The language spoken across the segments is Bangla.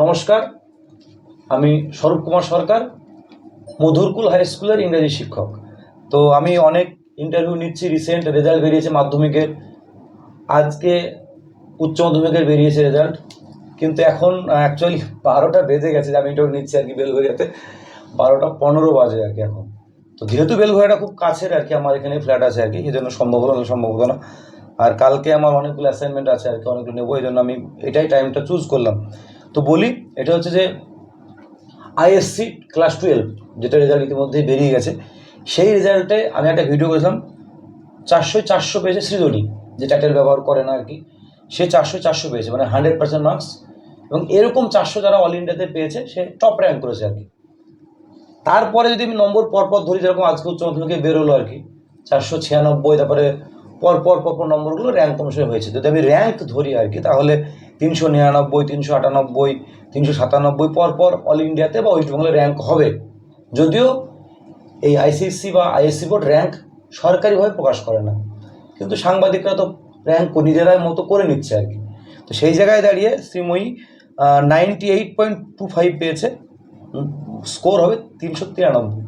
নমস্কার। আমি স্বরূপ কুমার সরকার, মধুরকুল হাই স্কুলের ইংরেজি শিক্ষক। তো আমি অনেক ইন্টারভিউ নিচ্ছি রিসেন্ট রেজাল্ট বেরিয়েছে মাধ্যমিকের আজকে উচ্চ মাধ্যমিকের বেরিয়েছে রেজাল্ট কিন্তু এখন অ্যাকচুয়ালি বারোটা বেজে গেছে যে আমি ইন্টারভিউ নিচ্ছি আর কি বেলঘরিয়াতে। বারোটা পনেরো বাজে আর কি এখন। তো যেহেতু বেলঘরিয়াটা খুব কাছের আর কি, আমার এখানে ফ্ল্যাট আছে আর কি, এই জন্য সম্ভব হলো সম্ভব হতো না। আর কালকে আমার অনেকগুলো অ্যাসাইনমেন্ট আছে আর কি, অনেকগুলো নেব, এই জন্য আমি এটাই টাইমটা চুজ করলাম। তো বলি, এটা হচ্ছে যে আইএসসি ক্লাস টুয়েলভ যেটা রেজাল্ট ইতিমধ্যেই বেরিয়ে গেছে। সেই রেজাল্টে আমি একটা ভিডিও করেছিলাম, চারশো চারশো পেয়েছে সৃজনী যে টাইটেল ব্যবহার করে না আর কি সে চারশো চারশো পেয়েছে মানে হান্ড্রেড পার্সেন্ট মার্কস এবং এরকম চারশো যারা অল ইন্ডিয়াতে পেয়েছে, সে টপ র্যাঙ্ক করেছে আর কি তারপরে যদি আমি নম্বর পরপর ধরি, যেরকম আজকে উচ্চ মাধ্যমিকে বেরোলো আর কি চারশো ছিয়ানব্বই, তারপরে পরপর পরপর নম্বরগুলো র্যাঙ্ক অনুসারে হয়েছে। যদি আমি র্যাঙ্ক ধরি আর কি তাহলে তিনশো নিরানব্বই, তিনশো আটানব্বই, তিনশো সাতানব্বই পরপর অল ইন্ডিয়াতে বা ওয়েস্ট বেঙ্গলে র্যাঙ্ক হবে। যদিও এই আইসিএসসি বা আইএসসি বোর্ড র্যাঙ্ক সরকারিভাবে প্রকাশ করে না। কিন্তু সাংবাদিকরা তো র্যাঙ্ক নিজেরাই মতো করে নিচ্ছে আর কি। তো সেই জায়গায় দাঁড়িয়ে Sreemoyee ninety eight point two five পেয়েছে। স্কোর হবে তিনশো তিরানব্বই।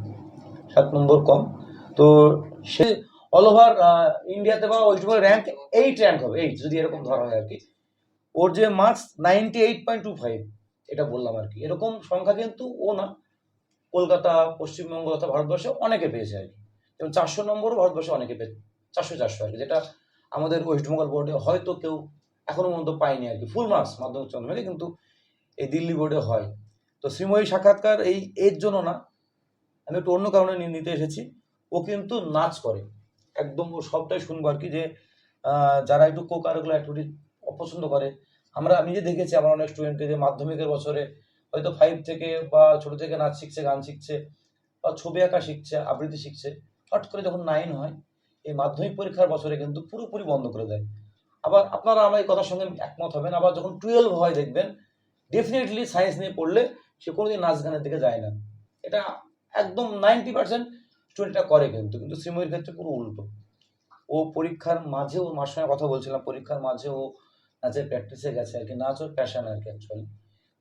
সাত নম্বর কম। তো সে অল ওভার ইন্ডিয়াতে বা West Bengal rank eight rank হবে। এইট যদি এরকম ধরা হয় আর কি। ওর যে marks ninety eight point two five এটা বললাম আর কি। এরকম সংখ্যা কিন্তু ও না। কলকাতা, পশ্চিমবঙ্গ তথা ভারতবর্ষে অনেকে পেয়েছে আর কি। যেমন চারশো নম্বরও ভারতবর্ষে অনেকে পেয়েছে চারশো চারশো আর কি, যেটা আমাদের ওয়েস্ট বেঙ্গল বোর্ডে হয়তো কেউ এখনও পর্যন্ত পায়নি আর কি। ফুল মার্কস মাধ্যমিক চন্দ্রমেলে কিন্তু এই দিল্লি বোর্ডে হয়। তো শ্রীময়ী সাক্ষাৎকার এই, এর জন্য না, আমি একটু অন্য কারণে নিতে এসেছি। ও কিন্তু নাচ করে। একদম ও সবটাই শুনব আর কি যে যারা একটু কো কারিকুলার অ্যাক্টিভিটি অপছন্দ করে আমরা আমি যে দেখেছি, আমার অনেক স্টুডেন্টকে যে মাধ্যমিকের বছরে হয়তো ফাইভ থেকে বা ছোট থেকে নাচ শিখছে, গান শিখছে, বা ছবি আঁকা শিখছে, আবৃত্তি শিখছে হট করে যখন নাইন হয়, এই মাধ্যমিক পরীক্ষার বছরে কিন্তু পুরোপুরি বন্ধ করে দেয়। আবার আপনারা আমার এই কথার সঙ্গে একমত হবেন, আবার যখন টুয়েলভ হয় দেখবেন ডেফিনেটলি সায়েন্স নিয়ে পড়লে সে কোনোদিন নাচ গানের দিকে যায় না। এটা একদম নাইনটি পার্সেন্ট স্টুডেন্টটা করে কিন্তু কিন্তু শ্রীময়ীর ক্ষেত্রে পুরো উল্টো। ও পরীক্ষার মাঝে ও মার সঙ্গে কথা বলছিলাম, পরীক্ষার মাঝে ও নাচের প্র্যাকটিসে গেছে আর কি নাচ ওর প্যাশন আর কি অ্যাকচুয়ালি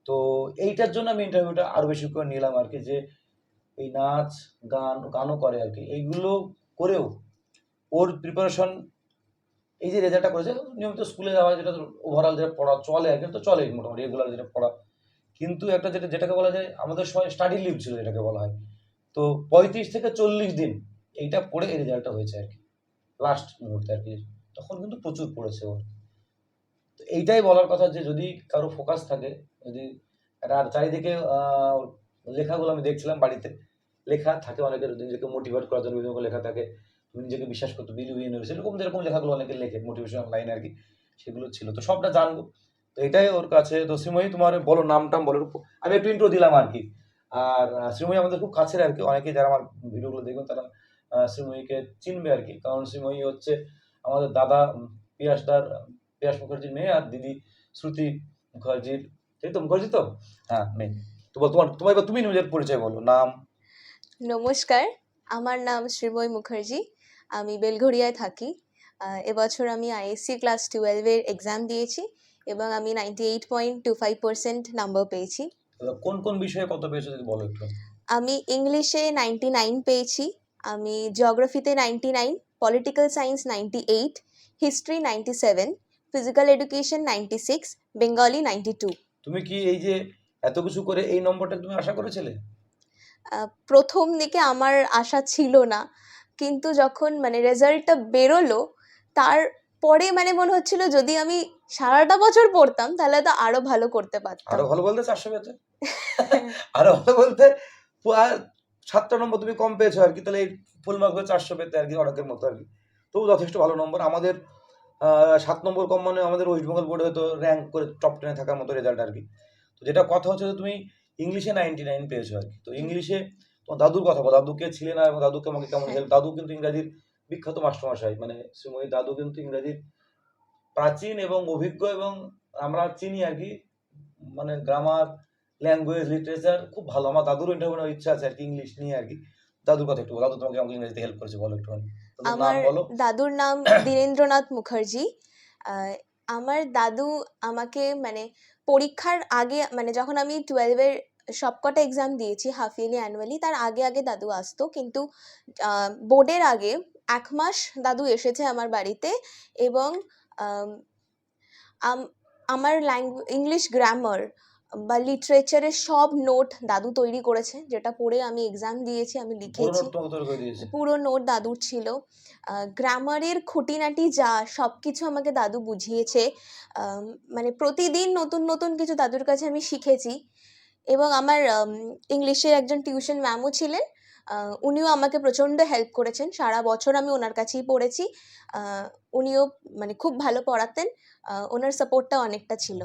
তো এইটার জন্য আমি ইন্টারভিউটা আরও বেশি করে নিলাম আর কি যে এই নাচ, গান, গানও করে আর কি এইগুলো করেও ওর প্রিপারেশন এই যে রেজাল্টটা করেছে, নিয়মিত স্কুলে যাওয়া, যেটা ওভারঅল যেটা পড়া চলে আর কি তো চলে মোটামুটি রেগুলার যেটা পড়া। কিন্তু একটা যেটা, যেটাকে বলা যায়, আমাদের সময় স্টাডি লিভ ছিল যেটাকে বলা হয়। তো পঁয়ত্রিশ থেকে চল্লিশ দিন এইটা পড়ে এই রেজাল্টটা হয়েছে আর কি লাস্ট মুহূর্তে আর কি তখন কিন্তু প্রচুর পড়েছে ওর। এইটাই বলার কথা যে যদি কারও ফোকাস থাকে, যদি আর চারিদিকে লেখাগুলো আমি দেখছিলাম বাড়িতে, লেখা থাকে অনেকের নিজেকে মোটিভেট করার জন্য বিভিন্ন লেখা থাকে, তুমি নিজেকে বিশ্বাস করতে বিলিভ ইউনিভার্স এরকম যেরকম লেখাগুলো অনেকে লেখে মোটিভেশনাল লাইন আর কি, সেগুলো ছিল। তো সবটা জানব। তো এটাই ওর কাছে। তো শ্রীময়ী, তোমার বলো নাম টাম বলো আমি একটু ইন্ট্রো দিলাম আর কি। আর শ্রীময়ী আমাদের খুব কাছের আর কি, অনেকে যারা আমার ভিডিওগুলো দেখবেন, তারা শ্রীময়ীকে চিনবে আর কি। কারণ শ্রীময়ী হচ্ছে আমাদের দাদা পিয়াসদার পিয়াস মুখার্জির মেয়ে আর দিদি শ্রুতি মুখার্জির। তাই তো মুখার্জি তো? হ্যাঁ মেয়ে। তো বল তোমার তোমার এবার তুমি নিজের পরিচয় বলো নাম? নমস্কার আমার নাম শ্রীময় মুখার্জি। আমি বেলঘরিয়ায় থাকি। এবছর আমি আইএসসি ক্লাস টুয়েলভের এক্সাম দিয়েছি এবং আমি ninety eight point two five percent number পেয়েছি কোন কোন বিষয়ে কত পেয়েছ যদি বলো একটু? আমি ইংলিশে নাইনটি নাইন পেয়েছি আমি জিওগ্রাফিতে ninety nine political science ninety eight history ninety seven physical education ninety six Bengali ninety two তুমি কি এই যে এত কিছু করে এই নম্বরটা তুমি আশা করেছিলে? প্রথম দিকে আমার আশা ছিল না কিন্তু যখন মানে রেজাল্টটা বেরোলো তারপরে মানে মনে হচ্ছিল যদি আমি সারাটা বছর পড়তাম তাহলে তো আরও ভালো করতে পারতাম। আরও ভালো বলতে চারশো পেতে আরও ভালো বলতে সাতটা নম্বর তুমি কম পেয়েছ আর কি তাহলে ফুল মার্ক চারশো পেতে আর কি অনেকের মতো আর কি। তবু যথেষ্ট ভালো নম্বর। আমাদের সাত নম্বর কম মানে আমাদের ওয়েস্ট বেঙ্গল বোর্ডে হয়তো র্যাঙ্ক করে টপ টেনে থাকার মতো রেজাল্ট আর কি। তো যেটা কথা হচ্ছে যে তুমি ইংলিশে নাইনটি নাইন পেয়েছ আর কি। তো ইংলিশে তোমার দাদুর কথা বলো দাদুকে ছিলে না এবং দাদুকে আমাকে কেমন হেল্প দাদু কিন্তু ইংরাজির বিখ্যাত মাস্টারমশাই মানে শ্রীময়ী দাদু কিন্তু ইংরাজির প্রাচীন এবং অভিজ্ঞ এবং আমরা চিনি আর কি। মানে গ্রামার ল্যাঙ্গুয়েজ লিটারেচার খুব ভালো। আমার দাদুর ইন্টারভিউ ইচ্ছা আছে আর কি ইংলিশ নিয়ে আর কি। দাদুর কথা একটু বলো। দাদু তোমাকে আমাকে ইংরেজিতে হেল্প করেছে বলো একটু নাম আমার দাদুর নাম দীরেন্দ্রনাথ মুখার্জি। আমার দাদু আমাকে মানে পরীক্ষার আগে মানে যখন আমি টুয়েলভের সবকটা এক্সাম দিয়েছি হাফ ইয়ারলি অ্যানুয়ালি তার আগে আগে দাদু আসতো। কিন্তু বোর্ডের আগে এক মাস দাদু এসেছে আমার বাড়িতে এবং আম, আম- আমার ল্যাঙ্গু ইংলিশ গ্রামার বা লিটারেচারের সব নোট দাদু তৈরি করেছে যেটা পড়ে আমি এক্সাম দিয়েছি আমি লিখেছি। পুরো নোট দাদুর ছিল। গ্রামারের খুঁটিনাটি যা সব কিছু আমাকে দাদু বুঝিয়েছে। মানে প্রতিদিন নতুন নতুন কিছু দাদুর কাছে আমি শিখেছি। এবং আমার ইংলিশের একজন টিউশন ম্যামও ছিলেন। উনিও আমাকে প্রচণ্ড হেল্প করেছেন। সারা বছর আমি ওনার কাছেই পড়েছি। উনিও মানে খুব ভালো পড়াতেন। ওনার সাপোর্টটা অনেকটা ছিল।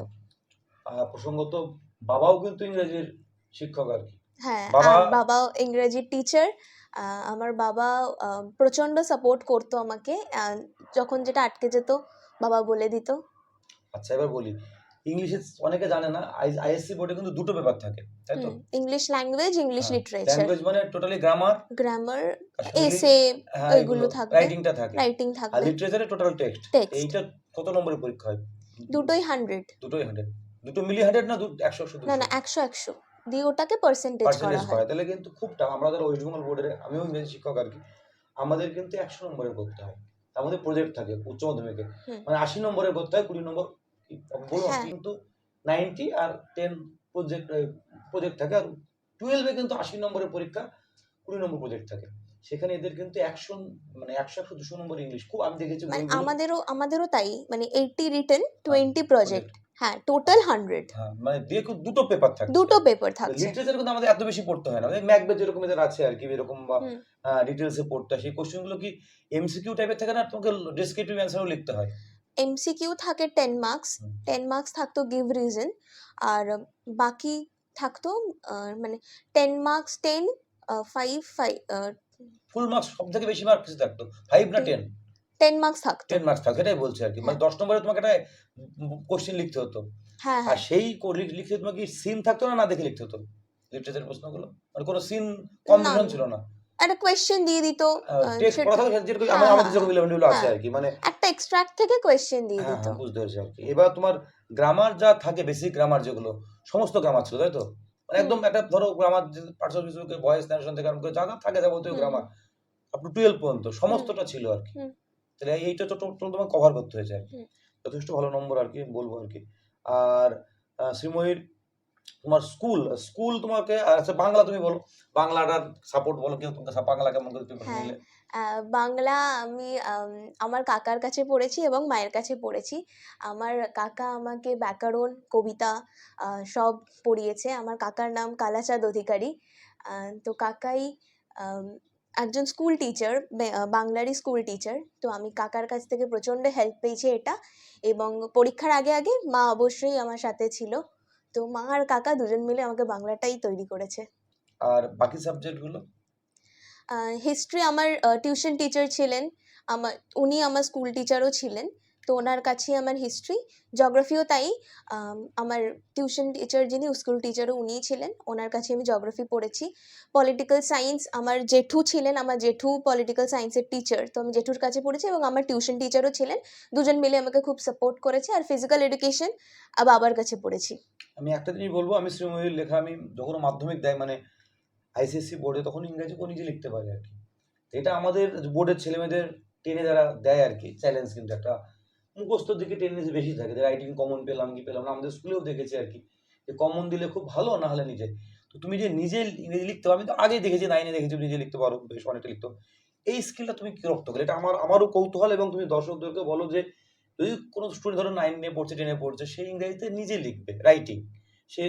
প্রসঙ্গত বাবাও কিন্তু ইংরেজির শিক্ষক আর কি। হ্যাঁ বাবা- আর বাবা ইংরেজির টিচার আমার বাবা আহ, প্রচণ্ড সাপোর্ট করতো আমাকে যখন যেটা আটকে যেত বাবা বলে দিত। আচ্ছা এবার বলি ইংলিশে অনেকে জানে না আইএসসি বোর্ডে কিন্তু দুটো পেপার থাকে তাই তো? English language English literature language মানে টোটালি গ্রামার গ্রামার এসে এগুলো থাকবে। রাইটিংটা থাকে। রাইটিং আর থাকবে লিটারেচারে টোটাল টেক্সট এইটা কত নম্বরের পরীক্ষা হয়? দুটোই হান্ড্রেড দুটোই হান্ড্রেড দুটো মিলি হান্ড্রেড না দু- একশো একশো না না একশো একশো। দিয়ে ওটাকে পার্সেন্টেজ করা পার্সেন্টেজ হয়। করা তাহলে কিন্তু খুব টাফ। আমাদের ওয়েস্ট বেঙ্গল বোর্ডের আমিও ইংরেজি শিক্ষক আর কি। আমাদের কিন্তু একশো নম্বরের করতে হয়। তার মধ্যে প্রজেক্ট থাকে উচ্চ মাধ্যমিকে। মানে আশি নম্বরের করতে হয় কুড়ি নম্বর হ্যাঁ। কিন্তু নাইনটি আর টেন প্রজেক্ট প্রজেক্ট থাকে। আর টুয়েলভে কিন্তু আশি নম্বরের পরীক্ষা কুড়ি নম্বর প্রজেক্ট থাকে। সেখানে এদের কিন্তু একশো মানে একশো একশো দুশো নম্বর ইংলিশ খুব আমি দেখেছি মানে আমাদেরও আমাদেরও তাই। মানে এইটটি রিটেন টোয়েন্টি প্রজেক্ট হ্যাঁ টোটাল হান্ড্রেড হ্যাঁ মানে দিয়ে খুব দুটো পেপার থাকে দুটো পেপার থাকছে। লিটারেচার কিন্তু আমাদের এত বেশি পড়তে হয় না। মানে ম্যাকবেথ যেরকম এদের আছে আর কি এরকম বা হুম। ডিটেলসে পড়তে হয়। সেই কোশ্চেনগুলো কি এমসিকিউ টাইপের থাকে না? তোমাকে ডেসক্রিপটিভ অ্যান্সারও লিখতে হয়। এমসিকিউ থাকে টেন মার্কস। টেন মার্কস থাকতো গিভ রিজন আর বাকি থাকতো মানে ten marks ten five five full marks সব থেকে বেশি মার্ক কিছু থাকতো। ফাইভ না টেন টেন মার্কস থাকতো। টেন মার্কস থাকতো এটাই বলছি আর কি। মানে দশ নম্বরে তোমাকে একটা কোশ্চেন লিখতে হতো। হ্যাঁ আর হ্যাঁ সেই কো- লিখ- লিখতে তোমাকে সিন থাকতো না না দেখে লিখতে হতো? লিটারেচার প্রশ্নগুলো? মানে কোনো সিন কম্বিনেশন ছিল না? একটা কোয়েশ্চেন দিয়ে দিত হ্যাঁ, আমাদের হ্যাঁ, ইলেভেন আছে হ্যাঁ। আর কি মানে একটা এক্সট্রাক্ট থেকে কোয়েশ্চেন দিয়ে হ্যাঁ দিত। হ্যাঁ বুঝতে পেরেছি আর কি। এবার তোমার গ্রামার যা থাকে বেসিক গ্রামার যেগুলো সমস্ত গ্রামার ছিল তাই তো? মানে একদম একটা ধরো grammar parts of voice narration থেকে আরম্ভ করে যা যা থাকে যাবতীয়। গ্রামার আপ টু টুয়েলভ পর্যন্ত সমস্তটা ছিল আর কি। তাহলে এইটা তো তোমার কভার করতে হয়েছে। আর কি যথেষ্ট ভালো নম্বর আর কি বলব আর কি। আর শ্রীময়ীর তোমার স্কুল স্কুল তোমাকে আচ্ছা বাংলা তুমি বলো। বাংলাটার সাপোর্ট বলো কেউ তোমাকে বাংলা কেমন করে পেপার হ্যাঁ। নিলে বাংলা আমি আমার কাকার কাছে পড়েছি এবং মায়ের কাছে পড়েছি। আমার কাকা আমাকে ব্যাকরণ কবিতা সব পড়িয়েছে। আমার কাকার নাম কালাচাঁদ অধিকারী। তো কাকাই একজন স্কুল টিচার বাংলারই স্কুল টিচার তো আমি কাকার কাছ থেকে প্রচণ্ড হেল্প পেয়েছি এটা এবং পরীক্ষার আগে আগে মা অবশ্যই আমার সাথে ছিল। তো মা আর কাকা দুজন মিলে আমাকে বাংলাটাই তৈরি করেছে। আর বাকি সাবজেক্টগুলো হিস্ট্রি আমার টিউশন টিচার ছিলেন আমার উনি আমার স্কুল টিচারও ছিলেন। তো ওনার কাছেই আমার হিস্ট্রি জগ্রাফিও তাই। আমার টিউশন টিচার যিনি স্কুল টিচারও উনিই ছিলেন, ওনার কাছে আমি জগ্রাফি পড়েছি। পলিটিক্যাল সায়েন্স আমার জেঠু ছিলেন, আমার জেঠু পলিটিক্যাল সায়েন্সের টিচার তো আমি জেঠুর কাছে পড়েছি এবং আমার টিউশন টিচারও ছিলেন। দুজন মিলে আমাকে খুব সাপোর্ট করেছে আর ফিজিক্যাল এডুকেশন বাবার কাছে পড়েছি। আমি একটা জিনিস বলব, আমি শ্রীময়ীর লেখা আমি যখন মাধ্যমিক দেয় মানে আইসিএসসি বোর্ডে তখন ইংরেজি ও নিজে লিখতে পারে আর কি। এটা আমাদের বোর্ডের ছেলেমেয়েদের টেনে যারা দেয় আর কি চ্যালেঞ্জ কিন্তু একটা মুখস্থর দিকে টেন্ডেন্সি বেশি থাকে, যে রাইটিং কমন পেলাম কি পেলাম না, আমাদের স্কুলেও দেখেছি আর কি, যে কমন দিলে খুব ভালো, না হলে নিজে। তো তুমি যে নিজে ইংরেজি লিখতে আমি তো আগেই দেখেছি নাইনে দেখেছি নিজে লিখতে পারো, বেশ অনেকটা লিখতে এই স্কিলটা তুমি কি রপ্ত করলে এটা আমার, আমারও কৌতূহল এবং তুমি দর্শকদেরকে বলো যে, যদি কোনো স্টুডেন্ট ধরো নাইন নিয়ে পড়ছে টেনে পড়ছে, সে ইংরেজিতে নিজে লিখবে রাইটিং সে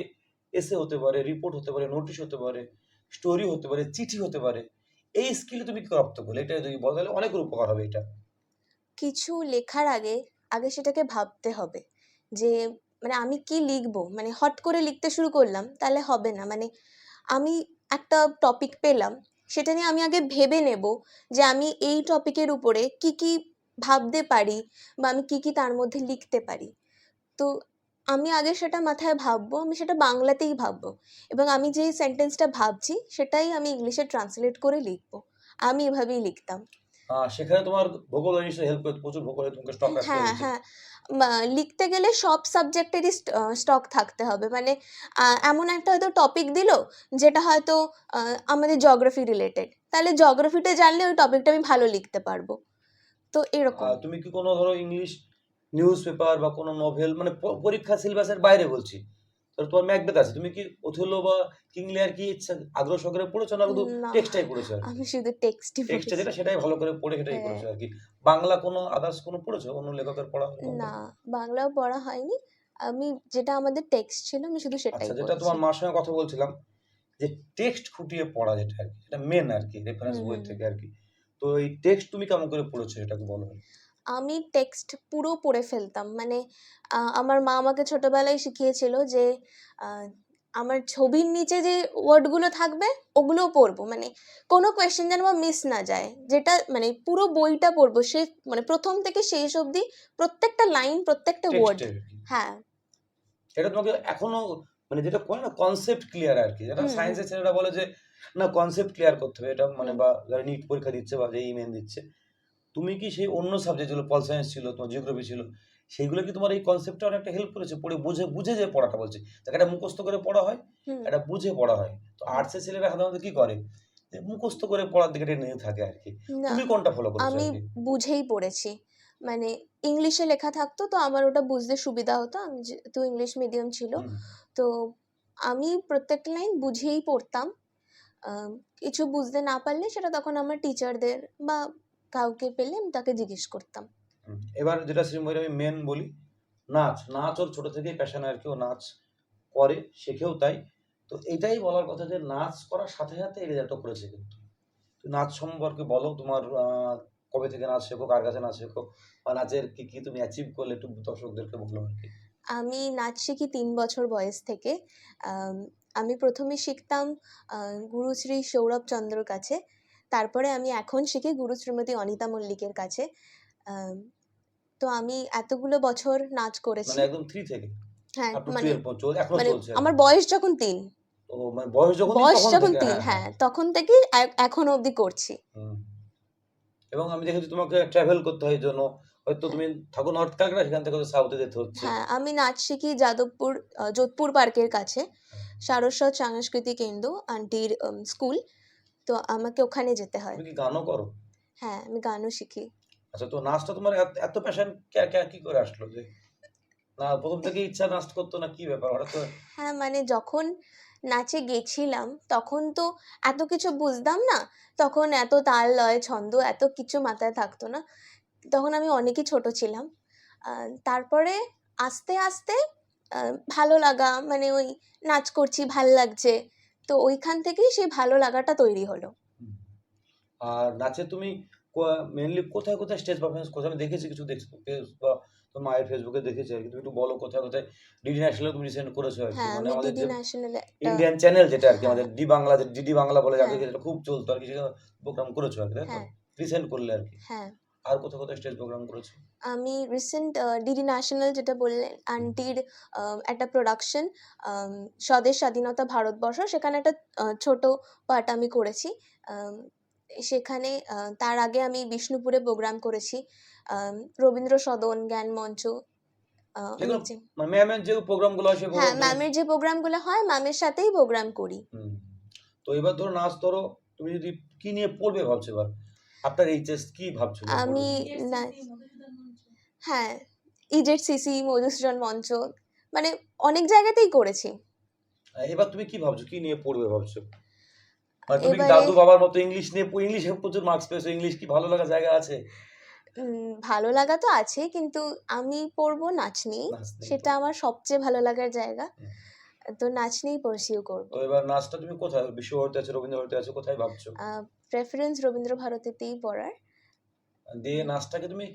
এসে হতে পারে রিপোর্ট হতে পারে নোটিশ হতে পারে স্টোরি হতে পারে, চিঠি হতে পারে। এই স্কিলে তুমি কি রপ্ত করলে? এটা যদি বলো, তাহলে অনেক উপকার হবে এটা। কিছু লেখার আগে আগে সেটাকে ভাবতে হবে। যে মানে আমি কি লিখব? মানে হট করে লিখতে শুরু করলাম, তাহলে হবে না। মানে আমি একটা টপিক পেলাম, সেটা নিয়ে আমি আগে ভেবে নেব যে আমি এই টপিকের উপরে কি কি ভাবতে পারি বা আমি কি কি তার মধ্যে লিখতে পারি। তো আমি আগে সেটা মাথায় ভাববো, আমি সেটা বাংলাতেই ভাববো এবং আমি যে সেন্টেন্সটা ভাবছি, সেটাই আমি ইংলিশে ট্রান্সলেট করে লিখব। আমি এভাবেই লিখতাম। সেখানে তোমার ভূগোল নিশ্চয়ই হেল্প করে প্রচুর ভূগোলে তোমাকে স্টক রাখতে হ্যাঁ হ্যাঁ। লিখতে গেলে সব সাবজেক্টেরই স্টক থাকতে হবে। মানে এমন একটা হয়তো টপিক দিল যেটা হয়তো আমাদের জিওগ্রাফি রিলেটেড তাহলে জিওগ্রাফিটা জানলে ওই টপিকটা আমি ভালো লিখতে পারব। তো এরকম। তুমি কি কোনো ধরো ইংলিশ নিউজ পেপার বা কোনো নোভেল মানে পরীক্ষা সিলেবাসের বাইরে বলছি? ধরো তোমার ম্যাকবেথ আছে। তুমি কি ওথেলো বা কিংলিয়ার কি ইচ্ছা আগ্রহ সহকারে পড়েছো না শুধু টেক্সটাই পড়েছো? আমি শুধু টেক্সটই টেক্সটে যেটা সেটাই ভালো করে পড়ে সেটাই হ্যাঁ। পড়েছো আর কি। বাংলা কোনো আদার্স কোনো পড়েছো? অন্য লেখকের পড়া? না বাংলাও পড়া হয়নি। আমি যেটা আমাদের টেক্সট ছিল আমি শুধু সেটাই আচ্ছা যেটা তোমার মার সঙ্গে কথা বলছিলাম যে টেক্সট খুঁটিয়ে পড়া যেটা আর কি সেটা মেন আর কি রেফারেন্স বই থেকে আর কি। তো এই টেক্সট তুমি কেমন করে পড়েছো এটাকে বলো। আমি টেক্সট পুরো পড়ে ফেলতাম। মানে আমার মা আমাকে ছোটবেলায় শিখিয়েছিল যে আমার ছবির নিচে যে ওয়ার্ডগুলো থাকবে ওগুলোও পড়ব। মানে কোনো কোয়েশ্চেন যেন মিস না যায়। যেটা মানে পুরো বইটা পড়ব। সে মানে প্রথম থেকে শেষ অবধি প্রত্যেকটা লাইন প্রত্যেকটা ওয়ার্ড হ্যাঁ। এটা তোমাকে এখনও মানে যেটা করে না কনসেপ্ট ক্লিয়ার আর কি। যেটা সায়েন্সের ছেলেরা বলে যে না কনসেপ্ট ক্লিয়ার করতে হবে। এটা মানে বা যারা নিট পরীক্ষা দিচ্ছে বা যে ইমেন দিচ্ছে তুমি কি সেই অন্য সাবজেক্ট যেগুলো পল সায়েন্স ছিল তোমার জিওগ্রাফি ছিল সেইগুলো কি তোমার এই কনসেপ্টটা অনেকটা হেল্প করেছে? পড়ে বুঝে বুঝে যে পড়াটা বলছে। তাকে এটা মুখস্থ করে পড়া হয় এটা বুঝে পড়া হয়। তো আর্টসের ছেলেরা সাধারণত কি করে? মুখস্থ করে পড়ার দিকে টেনে থাকে আর কি। তুমি কোনটা ফলো করেছ আমি বুঝেই পড়েছি। মানে ইংলিশে লেখা থাকতো তো আমার ওটা বুঝতে সুবিধা হতো। আমি যেহেতু ইংলিশ মিডিয়াম ছিল। তো আমি প্রত্যেকটা লাইন বুঝেই পড়তাম। কিছু বুঝতে না পারলে সেটা তখন আমার টিচারদের বা কাউকে পেলে আমি তাকে জিজ্ঞেস করতাম। এবার যেটা শ্রীময়ীর আমি মেন বলি নাচ নাচ ওর ছোট থেকেই প্যাশন আর কি ও নাচ করে শেখেও তাই। তো এটাই বলার কথা যে নাচ করার সাথে সাথে এই রেজাল্টও করেছে কিন্তু। নাচ সম্পর্কে বলো তোমার কবে থেকে নাচ শেখো কার কাছে নাচ শেখো বা নাচের কি কি তুমি অ্যাচিভ করলে একটু দর্শকদেরকে বলো আর কি। আমি নাচ শিখি তিন বছর বয়স থেকে। আমি প্রথমে শিখতাম আহ, গুরু শ্রী সৌরভ চন্দ্রর কাছে। তারপরে আমি এখন শিখি গুরু শ্রীমতী অনিতা মল্লিকের কাছে। তো আমি এতগুলো বছর নাচ করেছি। মানে একদম থ্রি থেকে? হ্যাঁ মানে মানে আমার বয়স যখন তিন। মানে বয়স যখন বয়স যখন তিন হ্যাঁ, হ্যাঁ তখন থেকেই এ- এখনও অবধি করছি। এবং আমি দেখেছি তোমাকে ট্রাভেল করতে হয় জন্য। হয়তো তুমি থাকো নর্থ সেখান থেকে সাউথে যেতে হচ্ছে। হ্যাঁ আমি নাচ শিখি যাদবপুর যোধপুর পার্কের কাছে। সারস্বত সাংস্কৃতিক কেন্দ্র আন্টির স্কুল তো আমাকে ওখানে যেতে হয়। তুমি কি গানও করো? হ্যাঁ আমি গানও শিখি। আচ্ছা তো নাচটা তোমার এত- প্যাশন কি করে আসলো যে না প্রথম থেকে ইচ্ছা নাচ করতো না কি ব্যাপার? হঠাৎ হ্যাঁ মানে যখন নাচে গেছিলাম তখন তো এত কিছু বুঝতাম না তখন এত তাল লয় ছন্দ এত কিছু মাথায় থাকতো না। তখন আমি অনেকই ছোট ছিলাম। তারপরে আস্তে আস্তে ভালো লাগা মানে ওই নাচ করছি ভালো লাগছে। তো ওইখান থেকেই সেই ভালো লাগাটা তৈরি হলো। আর নাচে তুমি মেনলি কোথায় কোথায় স্টেজ পারফরমেন্স কোথায় আমি দেখেছি কিছু দেখছি বা তোমার মায়ের ফেসবুকে দেখেছি আর কি। তুমি একটু বলো কোথায় কোথায় ডিডি ন্যাশনালে তুমি রিসেন্ট করেছ আর কি। হ্যাঁ মানে আমাদের যে ইন্ডিয়ান চ্যানেল যেটা আর কি হ্যাঁ। আমাদের ডি বাংলা ডিডি বাংলা বলে যাকে হ্যাঁ। যেটা খুব চলতো আর কি সেখানে প্রোগ্রাম করেছ আর কি তাই তো? হ্যাঁ। রিসেন্ট করলে আর কি। হ্যাঁ। আর কোথায় কোথায় স্টেজ প্রোগ্রাম করেছ? আমি রিসেন্ট ডিডি ন্যাশনাল যেটা বললেন আন্টির একটা প্রোডাকশন স্বদেশ স্বাধীনতা ভারতবর্ষ সেখানে একটা ছোট পার্ট আমি করেছি। সেখানে তার আগে আমি বিষ্ণুপুরে প্রোগ্রাম করেছি। রবীন্দ্র সদন জ্ঞান মঞ্চ ম্যামের যে প্রোগ্রামগুলো হয় হ্যাঁ ম্যামের যে প্রোগ্রামগুলো হয় ম্যামের সাথেই প্রোগ্রাম করি। তো এবার ধরো নাচ ধরো তুমি যদি কি নিয়ে পড়বে ভাবছ এবার? আপনার এইচএস কি ভাবছ যে আমি না হ্যাঁ ইজেট সিসি মধুসূদন মঞ্চ মানে অনেক জায়গাতেই করেছি। এবার তুমি কি ভাবছ? কি নিয়ে পড়বে ভাবছ? মানে তুমি কি দাদু বাবার মতো ইংলিশ নিয়ে ইংলিশে প্রচুর মার্কস পেয়েছ। ইংলিশ কি ভালো লাগা জায়গা আছে? উম, ভালো লাগা তো আছে কিন্তু আমি পড়ব নাচ নিয়েই সেটা আমার সবচেয়ে ভালো লাগার জায়গা। তো নাচ নিয়েই পারসিউ করব। তো এবার নাচটা তুমি কোথায়? বিশ্বভারতী আছে রবীন্দ্রভারতী আছে কোথায় ভাবছ? প্রেফারেন্স রবীন্দ্র ভারতীতেই পড়ার। দিয়ে নাচটাকে তুমি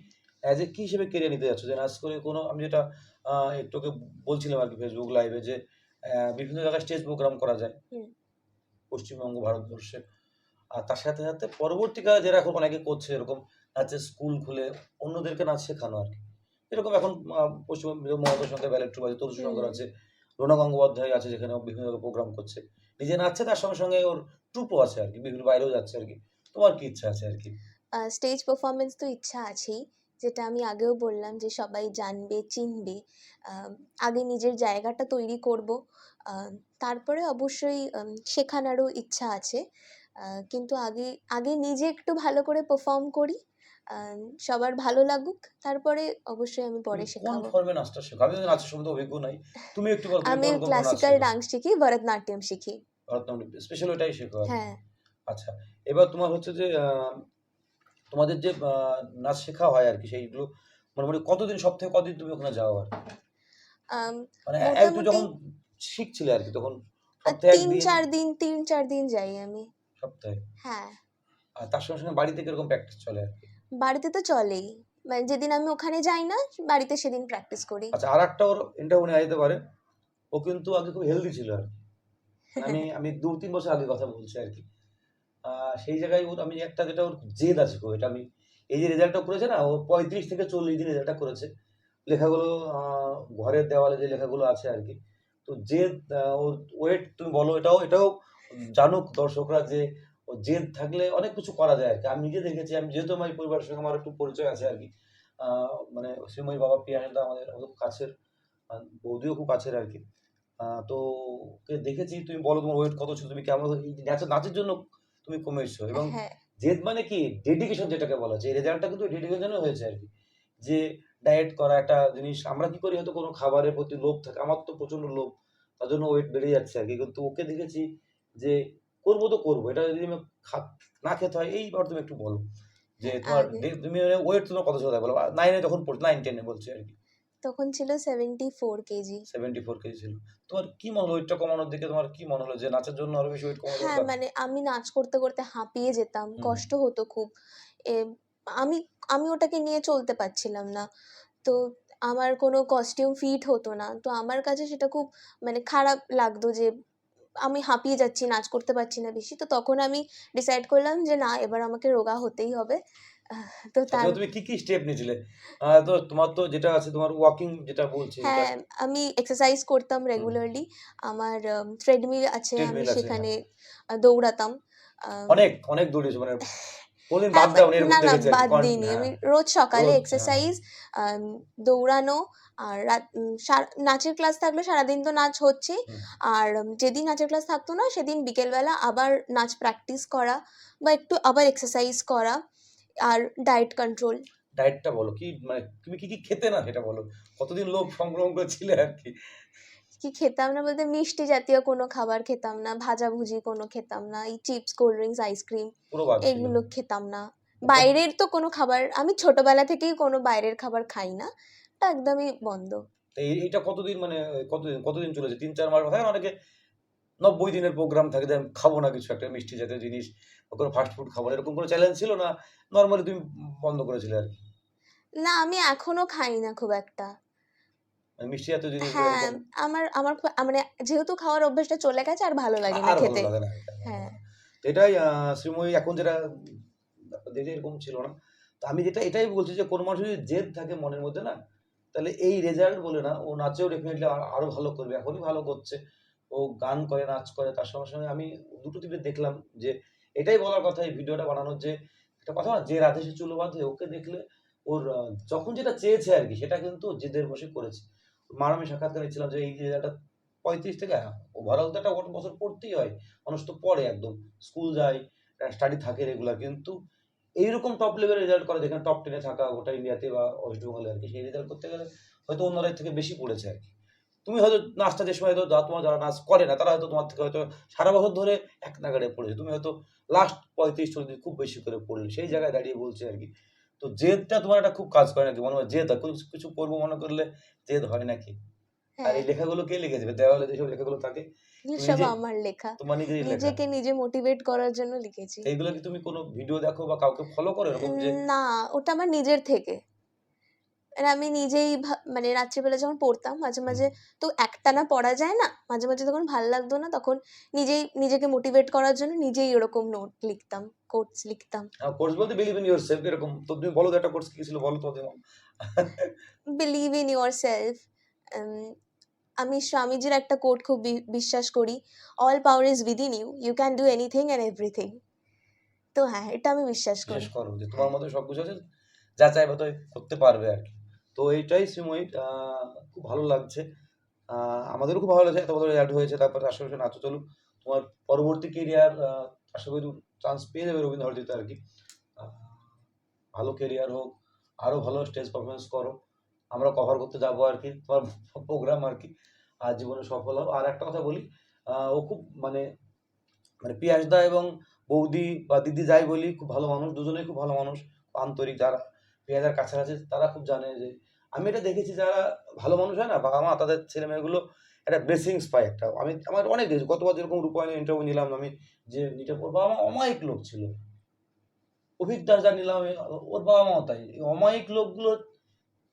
অ্যাজ এ কি হিসেবে কেরিয়ার নিতে যাচ্ছ? যে নাচ করে কোনো আমি যেটা একটুকে বলছিলাম আর কি ফেসবুক লাইভে যে বিভিন্ন জায়গায় স্টেজ প্রোগ্রাম করা যায়। পশ্চিমবঙ্গ ভারতবর্ষে। আর তার সাথে সাথে পরবর্তীকালে যারা এখন অনেকে করছে এরকম নাচের স্কুল খুলে অন্যদেরকে নাচ শেখানো আর কি। এরকম এখন পশ্চিমবঙ্গ মমতা সঙ্গে ব্যালেট আছে তরুষ শঙ্কর আছে রোনা গঙ্গোপাধ্যায় আছে যেখানে বিভিন্ন প্রোগ্রাম করছে। নিজে নাচছে, তার সঙ্গে সঙ্গে ওর ট্রুপও আছে আর কি, বিভিন্ন বাইরেও যাচ্ছে আর কি। তোমার কি ইচ্ছা আছে আর কি? স্টেজ পারফরমেন্স তো ইচ্ছা আছেই। যেটা আমি আগেও বললাম যে সবাই জানবে, চিনবে। আগে নিজের জায়গাটা তৈরি করব। তারপরে অবশ্যই শেখানোরও ইচ্ছা আছে। কিন্তু আগে আগে নিজে একটু ভালো করে পারফর্ম করি। সবার ভালো লাগুক। তারপরে অবশ্যই আমি পরে শেখাবো। ফর্মে নাচটা শেখো আমি তো নাচের সম্বন্ধে অভিজ্ঞ নাই। তুমি একটু বলো আমি ক্লাসিক্যাল ডান্স শিখি ভরতনাট্যম শিখি। ভরতনাট্যম স্পেশাল ওটাই শেখো হ্যাঁ। আচ্ছা এবার তোমার হচ্ছে যে তোমাদের যে নাচ শেখা হয় আর কি সেইগুলো মোটামুটি কতদিন সপ্তাহে কতদিন তুমি ওখানে যাও আর? মানে এক- একটু যখন শিখছিলে আর কি তখন তিন চার দিন তিন চার দিন যাই আমি। সপ্তাহে? হ্যাঁ। আর তার সঙ্গে সঙ্গে বাড়িতে কীরকম প্র্যাকটিস চলে আর কি? বাড়িতে তো চলেই। মানে যেদিন আমি ওখানে যাই না বাড়িতে সেদিন প্র্যাকটিস করি। আচ্ছা আর একটা ওর ইন্টারভিউ নেওয়া যেতে পারে। ও কিন্তু আগে খুব হেলদি ছিল আর আমি আমি দু তিন বছর আগে কথা বলছি আর কি। সেই জায়গায় ওর আমি একটা যেটা ওর জেদ আছে খুব এটা আমি এই যে রেজাল্টটা করেছে না ও পঁয়ত্রিশ থেকে চল্লিশ দিন রেজাল্টটা করেছে। লেখাগুলো ঘরের দেওয়ালে যে লেখাগুলো আছে আর কি। তো জেদ ওর ওয়েট তুমি বলো এটাও এটাও জানুক দর্শকরা যে ও জেদ থাকলে অনেক কিছু করা যায় আর কি আমি নিজে দেখেছি আমি যেহেতু আমার পরিবারের সঙ্গে আমার একটু পরিচয় আছে আর কি মানে শ্রীময়ী বাবা পিয়াসদা আমাদের খুব কাছের বৌদিও খুব কাছের আর কি তো দেখেছি তুমি বলো তোমার ওয়েট কত ছিল তুমি কেমন নাচের জন্য তুমি কমে এসছো এবং হ্যাঁ। জেদ মানে কি? ডেডিকেশন যেটাকে বলা হচ্ছে এই রেজাল্টটা কিন্তু ডেডিকেশন হয়েছে আর কি যে ডায়েট করা একটা জিনিস আমরা কি করি? হয়তো কোনো খাবারের প্রতি লোভ থাকে আমার তো প্রচণ্ড লোভ তার জন্য ওয়েট বেড়ে যাচ্ছে আর কি কিন্তু ওকে দেখেছি যে করব তো করব। এটা যদি আমি না খেতে হয় এই এইবার তুমি একটু বলো। যে তোমার আগে- তুমি ওয়েট তোমার কত ছিল বলো? নাইনে যখন পড়ছো নাইন টেনে বলছি আর কি। তখন ছিল seventy four KG. Seventy four KG ছিল। তোমার কি মনে হলো ওয়েটটা কমানোর দিকে? তোমার কি মনে হলো যে নাচের জন্য আরও বেশি ওয়েট কমানো হ্যাঁ মানে আমি নাচ করতে করতে হাঁপিয়ে যেতাম কষ্ট হতো খুব। আমি আমি ওটাকে নিয়ে চলতে পারছিলাম না। তো আমার কোনো কস্টিউম ফিট হতো না। তো আমার কাছে সেটা খুব মানে খারাপ লাগতো যে আমি হাঁপিয়ে যাচ্ছি নাচ করতে পারছি না বেশি। তো তখন আমি ডিসাইড করলাম যে না এবার আমাকে রোগা হতেই হবে। তো তার তুমি কি কি স্টেপ নিয়েছিলে? তো তোমার তো যেটা আছে তোমার ওয়াকিং যেটা বলছি হ্যাঁ আমি এক্সারসাইজ করতাম রেগুলারলি আমার ট্রেডমিল আছে আমি হ্যাঁ। সেখানে দৌড়াতাম। অনেক অনেক দৌড়েছো মানে কোনদিন হ্যাঁ, বাদ দাও এরকম না না দেখেছি আর কি, বাদ দিইনি। হ্যাঁ। আমি রোজ সকালে হ্যাঁ। এক্সারসাইজ দৌড়ানো আর নাচের ক্লাস থাকলে সারাদিন তো নাচ হচ্ছেই আর যেদিন নাচের ক্লাস থাকতো না সেদিন বিকেলবেলা আবার নাচ প্র্যাকটিস করা বা একটু আবার এক্সারসাইজ করা। আর ডায়েট কন্ট্রোল ডায়েটটা বলো কি মানে তুমি কি কি খেতে না সেটা বলো। কতদিন লোভ সংগ্রহ করেছিলে আর কি? কি খেতাম না বলতে মিষ্টি জাতীয় কোনো খাবার খেতাম না ভাজাভুজি কোনো খেতাম না এই চিপস কোল্ড ড্রিঙ্কস আইসক্রিম। এগুলো খেতাম না। বাইরের তো কোনো খাবার আমি ছোটবেলা থেকেই কোনো বাইরের খাবার খাই না এটা একদমই বন্ধ। এইটা কতদিন মানে কতদিন কতদিন চলেছে? তিন চার মাস থাকে অনেকে নব্বই দিনের প্রোগ্রাম থাকে যে আমি খাব না কিছু একটা মিষ্টি জাতীয় জিনিস কোনো ফাস্ট ফুড খাব এরকম কোনো চ্যালেঞ্জ ছিল না? নর্মালি তুমি বন্ধ করেছিলে আর কি? না আমি এখনও খাই না খুব একটা। মিষ্টি জাতীয় জিনিস হ্যাঁ আমার আমার মানে যেহেতু খাওয়ার অভ্যাসটা চলে গেছে আর ভালো লাগে না খেতে। হ্যাঁ। এটাই শ্রীময়ী এখন যেটা দেখে এরকম ছিল না। তো আমি যেটা এটাই বলছি যে কোনো মানুষ যদি জেদ থাকে মনের মধ্যে না তাহলে এই রেজাল্ট বলে না ও নাচেও ডেফিনেটলি আরও ভালো করবে এখনই ভালো করছে। ও গান করে নাচ করে তার সঙ্গে সঙ্গে আমি দুটো টিভি দেখলাম যে এটাই বলার কথা এই ভিডিওটা বানানোর যে একটা কথা না যে রাধে সে চুলো বাঁধে ওকে দেখলে ওর যখন যেটা চেয়েছে আর কি সেটা কিন্তু জেদের বসে করেছে। মার, আমি সাক্ষাৎকার নিচ্ছিলাম যে এই রেজাল্টটা পঁয়ত্রিশ থেকে ওভারঅল তো একটা ওটা বছর পড়তেই হয়, মানুষ তো পড়ে একদম স্কুল যায় স্টাডি থাকে রেগুলার কিন্তু এইরকম টপ লেভেলের রেজাল্ট করে, যেখানে টপ টেনে থাকা, গোটা ইন্ডিয়াতে বা ওয়েস্ট বেঙ্গলে আর কি, সেই রেজাল্ট করতে গেলে হয়তো অন্যরা এর থেকে বেশি পড়েছে আর কি। তুমি হয়তো নাচটা যে সময় হয়তো তোমার যারা নাচ করে না, তারা হয়তো তোমার থেকে হয়তো সারা বছর ধরে এক নাগাড়ে পড়েছে। তুমি হয়তো লাস্ট পঁয়ত্রিশ চল্লিশ খুব বেশি করে পড়লে, সেই জায়গায় দাঁড়িয়ে বলছে আর কি তো জেদটা তোমার একটা খুব কাজ করে নাকি? মনে হয় জেদ কিছু- কিছু করব মনে করলে জেদ হয় নাকি? আর হ্যাঁ। এই লেখাগুলো কে লিখেছে? দেওয়ালে যেসব লেখাগুলো থাকে সব আমার লেখা। তোমার নিজের লেখা। নিজেকে নিজে মোটিভেট করার জন্য লিখেছি। এইগুলো কি তুমি কোনো ভিডিও দেখো বা কাউকে ফলো করো এরকম যে না ওটা আমার নিজের থেকে। মানে আমি নিজেই মানে রাত্রিবেলা যখন পড়তাম মাঝে মাঝে তো একটানা পড়া যায় না? মাঝে মাঝে তখন ভালো লাগতো না তখন নিজেই নিজেকে মোটিভেট করার জন্য নিজেই এরকম নোট লিখতাম কোটস লিখতাম। কোর্স বলতে বিলিভ ইন ইউর সেলফ এরকম। তো তুমি বলো একটা কোর্স কি ছিল বলো তো বিলিভ ইন ইউর সেলফ আমি স্বামীজির একটা কোট খুব বিশ্বাস করি all power is within you you can do anything and everything তো হ্যাঁ এটা আমি বিশ্বাস করি। বিশ্বাস করো যে তোমার মধ্যে সব কিছু আছে যা চাইবে তো করতে পারবে আর কি। তো এইটাই আহ, খুব ভালো লাগছে। আমাদেরও খুব ভালো লাগছে এত বছর অ্যাড হয়েছে তারপরে আশেপাশে নাচো চলুক। তোমার পরবর্তী কেরিয়ার আশা করি চান্স পেয়ে যাবে রবীন্দ্র ভারতীতে আর কি। ভালো কেরিয়ার হোক আরও ভালো স্টেজ পারফরমেন্স করো। আমরা কভার করতে যাব আর কি তোমার প্রোগ্রাম আর কি। আর জীবনে সফল হও। আর একটা কথা বলি ও খুব মানে মানে পিয়াসদা এবং বৌদি বা দিদি যাই বলি খুব ভালো মানুষ দুজনেই খুব ভালো মানুষ আন্তরিক যারা। পেঁয়াজার কাছাকাছি তারা খুব জানে যে আমি এটা দেখেছি যারা ভালো মানুষ হয় না, বাবা মা তাদের ছেলে মেয়েগুলো একটা ব্লেসিংস পায় একটা। আমি, আমার অনেক দেখেছি, গতবার যেরকম রূপায়ণ ইন্টারভিউ নিলাম আমি, যে নিটা ওর বাবা মা অমায়িক লোক ছিল। অভিক দাস যা নিলাম ওর বাবা মাও তাই। অমায়িক লোকগুলো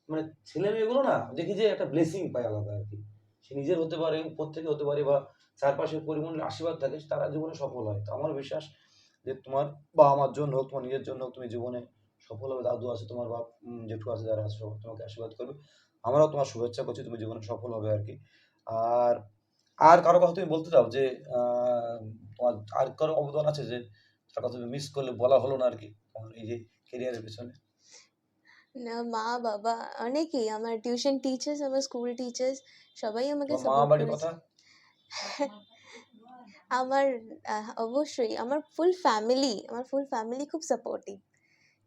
মানে ছেলে মেয়েগুলো না, দেখি যে একটা ব্লেসিং পায় আলাদা আর কি। সে নিজের হতে পারে, উপর থেকে হতে পারে বা চারপাশের পরিমণ্ডলের আশীর্বাদ থাকে, তারা জীবনে সফল হয়। তো আমার বিশ্বাস যে তোমার বাবা মার জন্য হোক, তোমার নিজের জন্য হোক, তুমি জীবনে সফল হবে দাদু আছে তোমার বাপ জেঠু আছে যারা আছে সবাই তোমাকে আশীর্বাদ করবে। আমরাও তোমার শুভেচ্ছা করছি তুমি জীবনে সফল হবে আর কি। আর আর কারও কথা তুমি বলতে চাও যে তোমার আর কারও অবদান আছে যে তার কথা তুমি মিস করলে বলা হলো না আর কি তোমার এই যে কেরিয়ারের পেছনে? না মা বাবা অনেকেই আমার টিউশন টিচার্স আমার স্কুল টিচার্স সবাই আমাকে মা বাড়ির কথা? আমার অবশ্যই আমার ফুল ফ্যামিলি আমার ফুল ফ্যামিলি খুব সাপোর্টিভ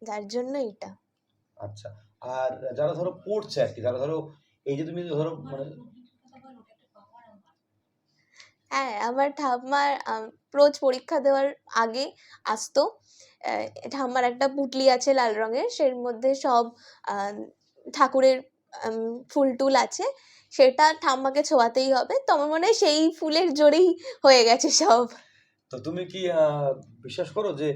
যার জন্য এটা। আচ্ছা আর যারা ধরো পড়ছে আর কি যারা ধরো এই যে তুমি ধরো মানে হ্যাঁ আমার ঠাম্মার আম, রোজ পরীক্ষা দেওয়ার আগে আসতো। ঠাম্মার একটা পুটলি আছে লাল রঙের সের মধ্যে সব ঠাকুরের ফুল টুল আছে। সেটা ঠাম্মাকে ছোঁয়াতেই হবে। তো আমার মনে হয় সেই ফুলের জোরেই হয়ে গেছে সব। তো তুমি কি বিশ্বাস করো যে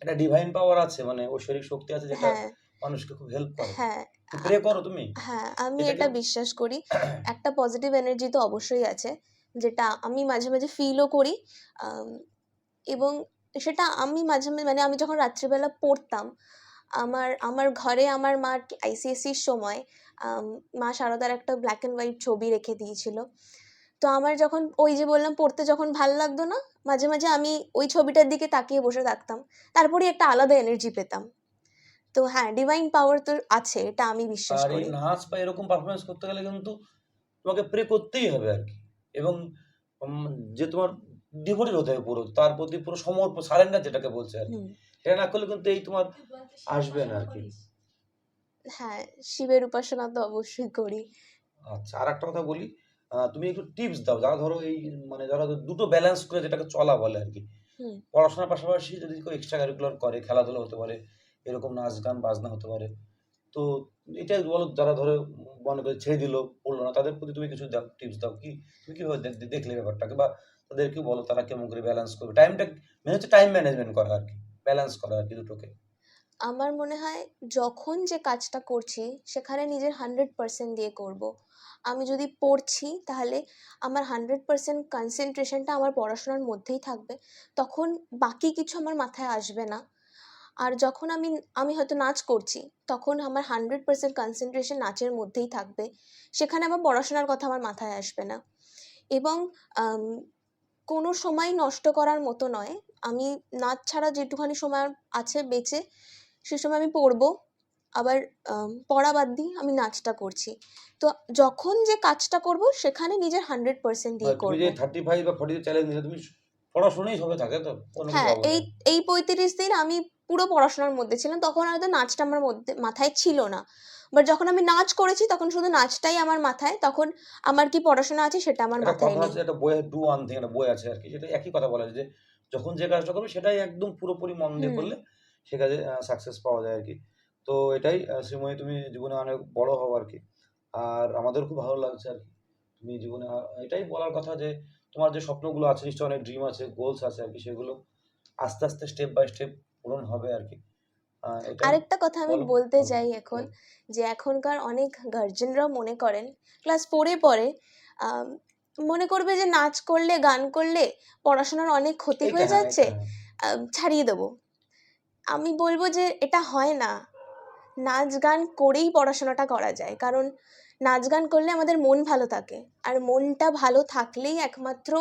একটা ডিভাইন পাওয়ার আছে মানে ঐশ্বরিক শক্তি আছে যেটা হ্যাঁ। মানুষকে খুব হেল্প করে। হ্যাঁ প্রে করো তুমি। হ্যাঁ আমি এটা বিশ্বাস করি। একটা পজিটিভ এনার্জি তো অবশ্যই আছে যেটা আমি মাঝে মাঝে ফিলও করি এবং সেটা আমি মাঝে মাঝে মানে আমি যখন রাত্রিবেলা পড়তাম আমার আমার ঘরে আমার মা আইসিএসসির সময় মা শারদার একটা ব্ল্যাক অ্যান্ড হোয়াইট ছবি রেখে দিয়েছিল। তো আমার যখন ওই যে বললাম পড়তে যখন ভালো লাগতো না মাঝে মাঝে আমি ওই ছবিটার দিকে তাকিয়ে বসে থাকতাম। তারপরে একটা আলাদা এনার্জি পেতাম। তো হ্যাঁ ডিভাইন পাওয়ার তো আছে এটা আমি বিশ্বাস আর করি। নাচ বা এরকম পারফরমেন্স করতে গেলে কিন্তু তোমাকে প্রে করতেই হবে আর কি। এবং যে তোমার ডিভোটেড হতে হবে পুরো তার প্রতি পুরো সমর্পণ সারেন্ডার যেটাকে বলছে আর কি। এটা না করলে কিন্তু এই তোমার আসবে না আর কি। হ্যাঁ শিবের উপাসনা তো অবশ্যই করি। আচ্ছা আর একটা কথা বলি। তুমি একটু টিপস দাও। যারা ধরো এই মানে যারা দুটো ব্যালেন্স করে যেটাকে চলা বলে আর কি। পড়াশোনার পাশাপাশি যদি কেউ এক্সট্রা কারিকুলার করে খেলাধুলা হতে পারে এরকম নাচ গান বাজনা হতে পারে। তো এটা বলো যারা ধরো মনে করে ছেড়ে দিল পড়ল না তাদের প্রতি তুমি কিছু দাও টিপস দাও। কি তুমি কীভাবে দেখ- দেখলে ব্যাপারটাকে? বা তাদেরকে বলো তারা কেমন করে ব্যালেন্স করবে? টাইমটা মেন হচ্ছে টাইম ম্যানেজমেন্ট করা আর কি ব্যালেন্স করা আর কি দুটোকে। আমার মনে হয় যখন যে কাজটা করছি সেখানে নিজের হান্ড্রেড পার্সেন্ট দিয়ে করব। আমি যদি পড়ছি তাহলে আমার হান্ড্রেড পার্সেন্ট কনসেন্ট্রেশনটা আমার পড়াশোনার মধ্যেই থাকবে। তখন বাকি কিছু আমার মাথায় আসবে না। আর যখন আমি আমি হয়তো নাচ করছি, তখন আমার হান্ড্রেড পার্সেন্ট কনসেন্ট্রেশন নাচের মধ্যেই থাকবে। সেখানে আমার পড়াশোনার কথা আমার মাথায় আসবে না। এবং কোনো সময় নষ্ট করার মতো নয়। আমি নাচ ছাড়া যেটুখানি সময় আছে বেঁচে, সে সময় আমি পড়ব। আবার পড়া বাদ দিয়ে আমি নাচটা করছি। তো যখন যে কাজটা করব সেখানে নিজের হান্ড্রেড পার্সেন্ট দিয়ে করব যে থার্টি ফাইভ বা ফর্টি চ্যালেঞ্জ নিলে তুমি পড়াশোনাই সবে থাকে তো হ্যাঁ এই এই পঁয়ত্রিশ দিন আমি পুরো পড়াশোনার মধ্যে ছিলাম তখন হয়তো নাচটা আমার মধ্যে মাথায় ছিল না। বাট যখন আমি নাচ করেছি তখন শুধু নাচটাই আমার মাথায় তখন আমার কি পড়াশোনা আছে সেটা আমার মাথায় নেই। একটা বইয়ে ডু ওয়ান থিং একটা বই আছে আর কি সেটা একই কথা বলা যায় যে যখন যে কাজটা করবে সেটাই একদম পুরোপুরি মন দিয়ে করলে সে কাজে সাকসেস পাওয়া যায় আর কি। তো এটাই শ্রীময়ী তুমি জীবনে অনেক বড় হও আর কি আর আমাদের খুব ভালো লাগছে আর কি তুমি জীবনে এটাই বলার কথা যে তোমার যে স্বপ্নগুলো আছে নিশ্চয়ই অনেক ড্রিম আছে গোলস আছে আর কি সেগুলো আস্তে আস্তে স্টেপ বাই স্টেপ পূরণ হবে আর কি আরেকটা কথা আমি বলতে চাই এখন যে এখনকার অনেক গার্জেনরা মনে করেন ক্লাস ফোরে পরে মনে করবে যে নাচ করলে গান করলে পড়াশোনার অনেক ক্ষতি হয়ে হ্যাঁ, যাচ্ছে হ্যাঁ। ছাড়িয়ে দেবো। আমি বলব যে এটা হয় না। নাচ গান করেই পড়াশোনাটা করা যায়। কারণ নাচ গান করলে আমাদের মন ভালো থাকে। আর মনটা ভালো থাকলেই একমাত্র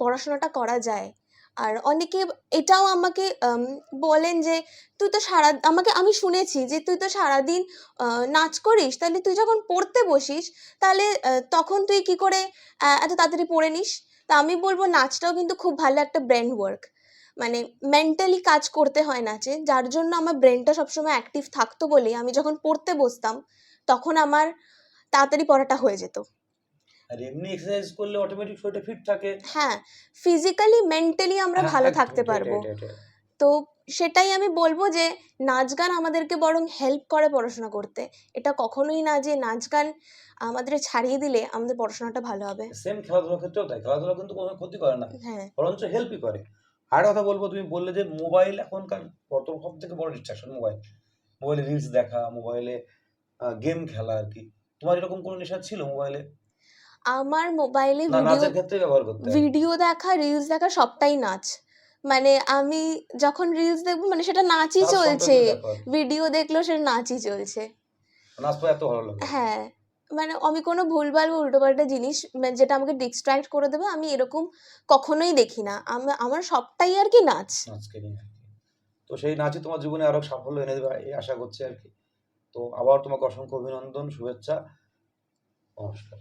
পড়াশোনাটা করা যায়। আর অনেকে এটাও আমাকে বলেন যে, তুই তো সারা, আমাকে, আমি শুনেছি যে, তুই তো সারাদিন নাচ করিস। তাহলে তুই যখন পড়তে বসিস, তাহলে তখন তুই কি করে এত তাড়াতাড়ি পড়ে নিস? তা আমি বলব, নাচটাও কিন্তু খুব ভালো একটা ব্রেন ওয়ার্ক। মানে মেন্টালি কাজ করতে হয় নাচে যার জন্য আমার ব্রেনটা সবসময় অ্যাক্টিভ থাকতো বলেই আমি যখন পড়তে বসতাম তখন আমার তাড়াতাড়ি পড়াটা হয়ে যেত। আর এমনি এক্সারসাইজ করলে অটোমেটিক শরীরটা ফিট থাকে। হ্যাঁ ফিজিক্যালি মেন্টালি আমরা হ্যাঁ, ভালো থাকতে পারব। তো সেটাই আমি বলব যে নাচ গান আমাদেরকে বরং হেল্প করে পড়াশোনা করতে। এটা কখনোই না যে নাচ গান আমাদের ছাড়িয়ে দিলে আমাদের পড়াশোনাটা ভালো হবে। সেম খেলাধুলার ক্ষেত্রেও তাই। খেলাধুলা কিন্তু কোনো ক্ষতি করে না। হ্যাঁ। বরঞ্চ হেল্পই করে। আর কথা বলব তুমি বললে যে মোবাইল এখনকার কত সব থেকে বড় ডিস্ট্রাকশন মোবাইল মোবাইলে রিলস দেখা মোবাইলে গেম খেলা আর কি। তোমার এরকম কোনো নেশা ছিল মোবাইলে আমার মোবাইলে ভিডিও ক্ষেত্রে ব্যবহার করতে। ভিডিও দেখা রিলস দেখা সবটাই নাচ। মানে আমি যখন রিলস দেখব মানে সেটা নাচই চলছে। ভিডিও দেখলেও সেটা নাচই চলছে। নাচ তো এত ভালো লাগে। হ্যাঁ। মানে আমি কোনো ভুলভাল বা উল্টোপাল্টা জিনিস মানে যেটা আমাকে ডিস্ট্র্যাক্ট করে দেবে, আমি এরকম কখনোই দেখি না। আমার সবটাই আর কি নাচ। তো সেই নাচে তোমার জীবনে আরও সাফল্য এনে দেবে, এই আশা করছি আর কি। তো আবার তোমাকে অসংখ্য অভিনন্দন, শুভেচ্ছা, নমস্কার।